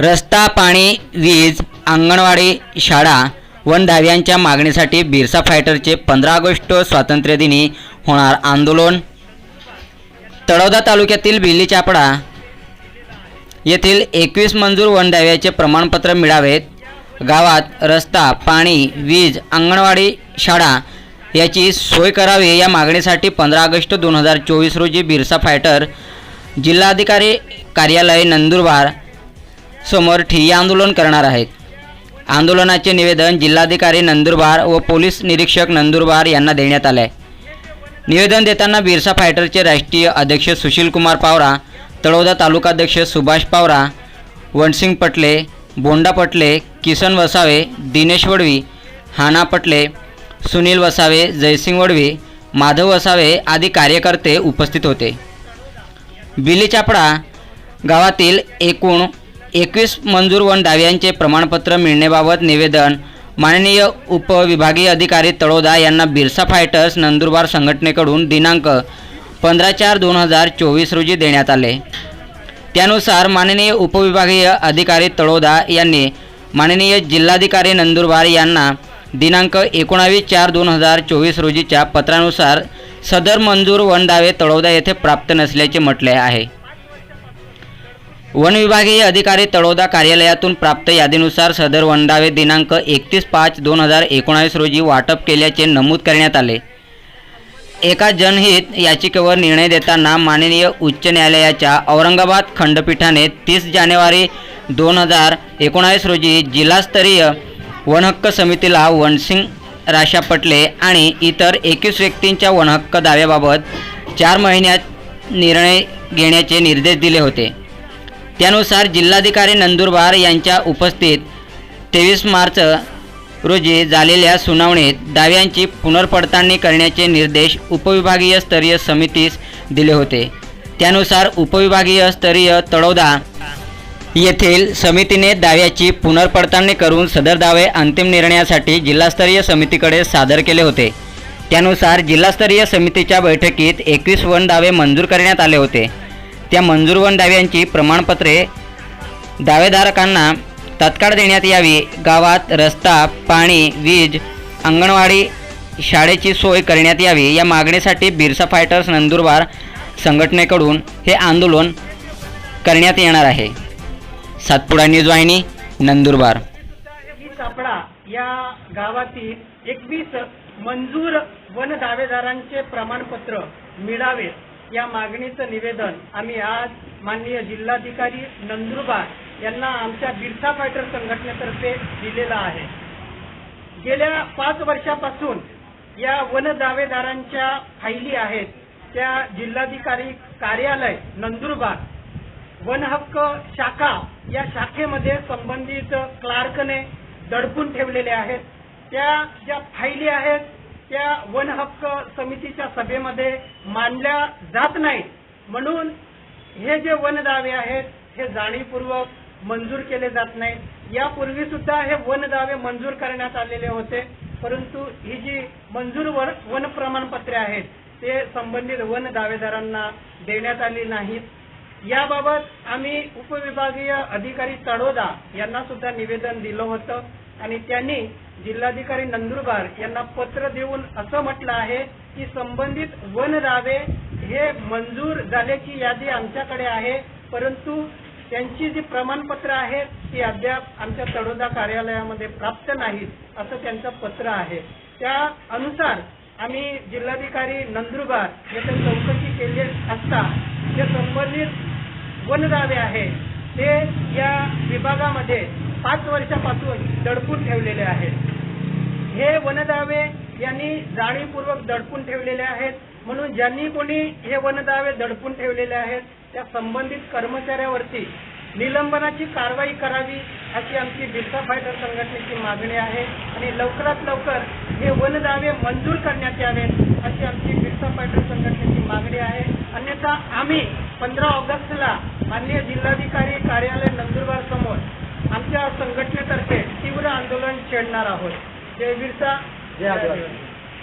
रस्ता पाणी वीज अंगणवाडी शाळा वन धाव्यांच्या मागणीसाठी बिरसा फायटरचे पंधरा ऑगस्ट स्वातंत्र्यदिनी होणार आंदोलन. तळोदा तालुक्यातील बिल्ली चापडा येथील एकवीस मंजूर वन धाव्याचे प्रमाणपत्र मिळावेत. गावात रस्ता पाणी वीज अंगणवाडी शाळा याची सोय करावी या मागणीसाठी पंधरा ऑगस्ट दोन हजार चोवीस रोजी बिरसा फायटर जिल्हाधिकारी कार्यालय नंदुरबार समोर ठिय्या आंदोलन करणार आहेत. आंदोलनाचे निवेदन जिल्हाधिकारी नंदुरबार व पोलीस निरीक्षक नंदुरबार यांना देण्यात आले आहे निवेदन देताना बिरसा फायटरचे राष्ट्रीय अध्यक्ष सुशीलकुमार पावरा तळोदा तालुकाध्यक्ष सुभाष पावरा वनसिंग पटले बोंडा पटले किसन वसावे दिनेश वडवी हाना पटले सुनील वसावे जयसिंग वडवी माधव वसावे आदी कार्यकर्ते उपस्थित होते. बिली चापडा गावातील एकूण एकवीस मंजूर वन डाव्यांचे प्रमाणपत्र मिळण्याबाबत निवेदन. माननीय उपविभागीय अधिकारी तळोदा यांना बिरसा फायटर्स नंदुरबार संघटनेकडून दिनांक पंधरा चार दोन हजार चोवीस रोजी देण्यात आले. त्यानुसार माननीय उपविभागीय अधिकारी तळोदा यांनी माननीय जिल्हाधिकारी नंदुरबार यांना दिनांक एकोणावीस चार दोन हजार चोवीस रोजीच्या पत्रानुसार सदर मंजूर वन दावे तळोदा येथे प्राप्त नसल्याचे म्हटले आहे. वन विभागीय अधिकारी तळोदा कार्यालयातून प्राप्त यादीनुसार सदर वनडावे दिनांक एकतीस पाच दोन हजार एकोणावीस रोजी वाटप केल्याचे नमूद करण्यात आले. एका जनहित याचिकेवर निर्णय देताना माननीय उच्च न्यायालयाच्या औरंगाबाद खंडपीठाने तीस जानेवारी दोन हजार एकोणावीस रोजी जिल्हास्तरीय वनहक्क समितीला वनसिंग राशा पटले आणि इतर एकवीस व्यक्तींच्या वनहक्क दाव्याबाबत चार महिन्यात निर्णय घेण्याचे निर्देश दिले होते. त्यानुसार जिल्हाधिकारी नंदुरबार यांच्या उपस्थित तेवीस मार्च रोजी झालेल्या सुनावणीत दाव्यांची पुनर्पडताळणी करण्याचे निर्देश उपविभागीय स्तरीय समितीस दिले होते. त्यानुसार उपविभागीय स्तरीय तळोदा येथील समितीने दाव्याची पुनर्पडताळणी करून सदर दावे अंतिम निर्णयासाठी जिल्हास्तरीय समितीकडे सादर केले होते. त्यानुसार जिल्हास्तरीय समितीच्या बैठकीत एकवीस वन दावे मंजूर करण्यात आले होते. त्या मंजूरवन दाव्यांची प्रमाणपत्रे दावेधारकांना तत्काळ देण्यात यावी. गावात रस्ता पाणी वीज अंगणवाडी शाळेची सोय करण्यात यावी. या मागणीसाठी बिरसा फायटर्स नंदुरबार संघटनेकडून हे आंदोलन करण्यात येणार आहे. सातपुडा न्यूज वाहिनी नंदुरबार. सापडा या गावातील एकवीस मंजूर वन दावेदारांचे प्रमाणपत्र मिळावे. या मागणीचं निवेदन आम्ही आज माननीय जिल्हाधिकारी नंदुरबार यांना आमच्या बिरसा फायटर संघटनेतर्फे दिलेलं आहे. गेल्या पाच वर्षापासून या वन दावेदारांच्या फायली आहेत त्या जिल्हाधिकारी कार्यालय नंदुरबार. वन हक्क शाखा या शाखेमध्ये संबंधित क्लार्कने दडपून ठेवलेले आहेत. त्या ज्या फायली आहेत त्या वन हक्क समितीच्या सभेमध्ये मानल्या जात नाहीत. म्हणून हे जे वन दावे आहेत हे जाणीवपूर्वक मंजूर केले जात नाहीत. यापूर्वी सुद्धा हे वन दावे मंजूर करण्यात आलेले होते. परंतु ही जी मंजूर वन प्रमाणपत्रे आहेत ते संबंधित वन दावेदारांना देण्यात आली नाहीत. याबाबत आम्ही उपविभागीय अधिकारी तडोदा यांना सुद्धा निवेदन दिलं होतं. आणि त्यांनी जिल्हाधिकारी नंदुरबार यांना पत्र देऊन असं म्हटलं आहे की संबंधित वन दावे हे मंजूर झाल्याची यादी आमच्याकडे आहे परंतु त्यांची जी प्रमाणपत्र आहेत ती अद्याप आमच्या तडोदा कार्यालयामध्ये प्राप्त नाहीत असं त्यांचं पत्र आहे. त्या अनुसार आम्ही जिल्हाधिकारी नंदुरबार येथे चौकशी केली असता जे संबंधित वनरावे आहेत ते या विभागामध्ये पाच वर्षापासून दडपून ठेवलेले आहेत. हे वनदावे यांनी जाणीवपूर्वक दडपून ठेवलेले आहेत. म्हणून ज्यांनी कोणी हे वनदावे दडपून ठेवलेले आहेत त्या संबंधित कर्मचाऱ्यावरती निलंबनाची कारवाई करावी अशी आमची बिरसा फायटर संघटनेची मागणी आहे. आणि लवकरात लवकर हे वनदावे मंजूर करण्यात यावेत अशी आमची बिरसा फायटर संघटनेची मागणी आहे. अन्यथा आम्ही पंधरा ऑगस्टला माननीय जिल्हाधिकारी कार्यालय संघटनेतर्फे तीव्र आंदोलन छेडणार आहोत. जय बिरसा जय आदिवासी.